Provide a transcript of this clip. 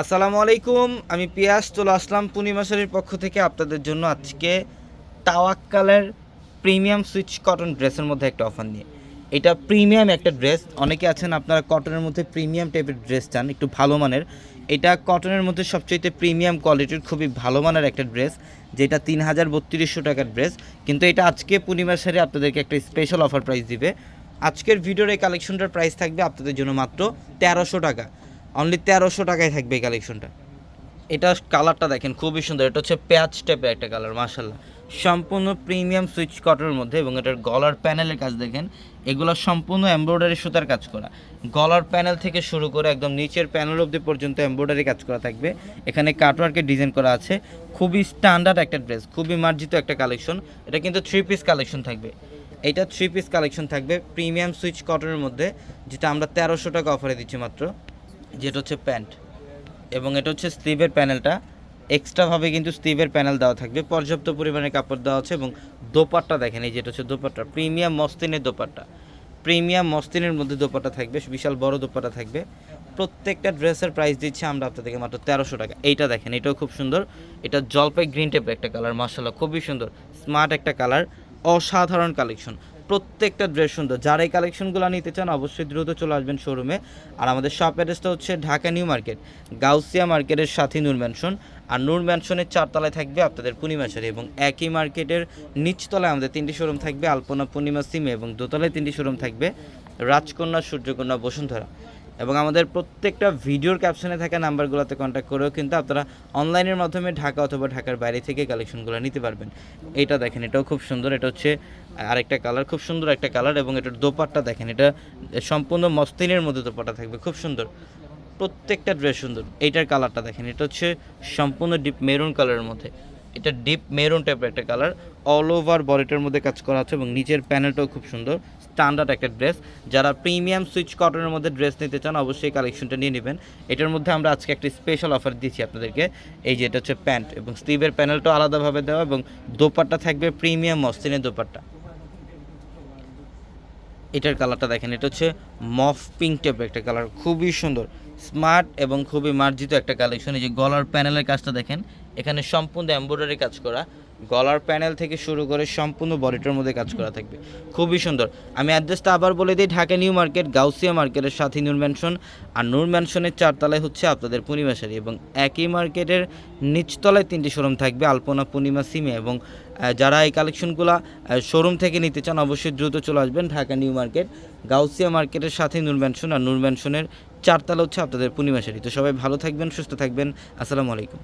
আসসালামু আলাইকুম, আমি পিয়াস, চলে আসলাম পূর্ণিমাশারির পক্ষ থেকে আপনাদের জন্য আজকে তাওয়াক্কালের প্রিমিয়াম সুইচ কটন ড্রেসের মধ্যে একটা অফার নিয়ে। এটা প্রিমিয়াম একটা ড্রেস, অনেকে আছেন আপনারা কটনের মধ্যে প্রিমিয়াম টাইপের ড্রেস চান, একটু ভালো মানের। এটা কটনের মধ্যে সবচেয়ে প্রিমিয়াম কোয়ালিটির খুবই ভালো মানের একটা ড্রেস, যেটা তিন হাজার বত্রিশশো টাকার ড্রেস। কিন্তু এটা আজকে পূর্ণিমার সারি আপনাদেরকে একটা স্পেশাল অফার প্রাইস দিবে। আজকের ভিডিওর এই কালেকশনটার প্রাইস থাকবে আপনাদের জন্য মাত্র তেরোশো টাকা। অনলি তেরোশো টাকায় থাকবে এই কালেকশনটা এটা কালারটা দেখেন, খুবই সুন্দর। এটা হচ্ছে প্যাচ টাইপের একটা কালার মাশাল্লাহ সম্পূর্ণ প্রিমিয়াম সুইচ কটনের মধ্যে এবং এটার গলার প্যানেলের কাজ দেখেন, এগুলো সম্পূর্ণ এমব্রয়ডারি সুতার কাজ করা। গলার প্যানেল থেকে শুরু করে একদম নিচের প্যানেল অবধি পর্যন্ত এমব্রয়ডারি কাজ করা থাকবে। এখানে কাটওয়ার্কের ডিজাইন করা আছে। খুবই স্ট্যান্ডার্ড একটা ড্রেস খুবই মার্জিত একটা কালেকশন এটা কিন্তু থ্রি পিস কালেকশন থাকবে। এটা থ্রি পিস কালেকশন থাকবে প্রিমিয়াম সুইচ কটনের মধ্যে, যেটা আমরা তেরোশো টাকা অফারে দিচ্ছি মাত্র। যেটা হচ্ছে প্যান্ট। এবং এটা হচ্ছে স্লিভের প্যানেলটা। এক্সট্রাভাবে কিন্তু স্লিভের প্যানেল দেওয়া থাকবে। পর্যাপ্ত পরিমাণে কাপড় দেওয়া আছে এবং দোপাট্টা দেখেন, এই যেটা হচ্ছে দোপাট্টা। প্রিমিয়াম মস্তিনের দোপাট্টা। প্রিমিয়াম মস্তিনের মধ্যে দোপাট্টা থাকবে, বিশাল বড় দোপাট্টা থাকবে। প্রত্যেকটা ড্রেসের প্রাইস দিচ্ছে আমরা আপনাদেরকে মাত্র তেরোশো টাকা। এইটা দেখেন, এটাও খুব সুন্দর। এটা জলপাই গ্রিন টাইপের একটা কালার মার্শাল্লাহ খুবই সুন্দর। স্মার্ট একটা কালার অসাধারণ কালেকশন প্রত্যেকটা ড্রেস সুন্দর। যারা এই কালেকশনগুলো নিতে চান, অবশ্যই দ্রুত চলে আসবেন শোরুমে আর আমাদের শপ অ্যাড্রেসটা হচ্ছে ঢাকা নিউ মার্কেট, গাউসিয়া মার্কেটের সাথে নূর ম্যানশন আর নূর ম্যানশনের চারতলায় থাকবে আপনাদের পূর্ণিমাশারি এবং একই মার্কেটের নিচতলায় আমাদের তিনটি শোরুম থাকবে, আলপনা পূর্ণিমা সিমে এবং দোতলায় তিনটি শোরুম থাকবে রাজকন্যা, সূর্যকন্যা, বসুন্ধরা। এবং আমাদের প্রত্যেকটা ভিডিওর ক্যাপশনে থাকা নাম্বারগুলোতে কন্ট্যাক্ট করেও কিন্তু আপনারা অনলাইনের মাধ্যমে ঢাকা অথবা ঢাকার বাইরে থেকে কালেকশনগুলো নিতে পারবেন। এটা দেখেন, এটাও খুব সুন্দর, এটা হচ্ছে আরেকটা কালার খুব সুন্দর একটা কালার এবং এটার দোপাট্টা দেখেন, এটা সম্পূর্ণ মস্তিনের মধ্যে দোপাট্টা থাকবে, খুব সুন্দর। প্রত্যেকটা ড্রেস সুন্দর, এইটার কালারটা দেখেন, এটা হচ্ছে সম্পূর্ণ ডিপ মেরুন কালারের মধ্যে। এটা ডিপ মেরুন টাইপের একটা কালার অল ওভার বডিটার মধ্যে কাজ করা আছে এবং নিচের প্যানেলটাও খুব সুন্দর স্ট্যান্ডার্ড একটা ড্রেস যারা প্রিমিয়াম সুইচ কটনের মধ্যে ড্রেস নিতে চান, অবশ্যই কালেকশনটা নিয়ে নেবেন। এটার মধ্যে আমরা আজকে একটা স্পেশাল অফার দিচ্ছি আপনাদেরকে, এই যে এটা হচ্ছে প্যান্ট এবং স্লিভের প্যানেলটাও আলাদাভাবে দেওয়া এবং দোপাট্টা থাকবে প্রিমিয়াম মসলিনের দোপাট্টা। এটার কালারটা দেখেন, এটা হচ্ছে মফ পিঙ্ক টাইপের একটা কালার, খুবই সুন্দর। স্মার্ট এবং খুবই মার্জিত একটা কালেকশন, এই যে গলার প্যানেলের কাজটা দেখেন, এখানে সম্পূর্ণ এমব্রয়ডারি কাজ করা। গলার প্যানেল থেকে শুরু করে সম্পূর্ণ বডিটার মধ্যে কাজ করা থাকবে। খুবই সুন্দর। আমি অ্যাড্রেসটা আবার বলে দিই, ঢাকা নিউ মার্কেট, গাউসিয়া মার্কেটের সাথে নূর ম্যানশন আর নূর ম্যানশনের চারতলায় হচ্ছে আপনাদের পূর্ণিমাশারি এবং একই মার্কেটের নিচতলায় তিনটি শোরুম থাকবে, আলপনা, পূর্ণিমা, সিমে। এবং যারা এই কালেকশনগুলো শোরুম থেকে নিতে চান, অবশ্যই দ্রুত চলে আসবেন ঢাকা নিউ মার্কেট, গাউসিয়া মার্কেটের সাথে নূর ম্যানশন আর নূর ম্যানশনের চারতলা হচ্ছে আপনাদের পূর্ণিমাশারি তো সবাই ভালো থাকবেন, সুস্থ থাকবেন। আসসালামু আলাইকুম।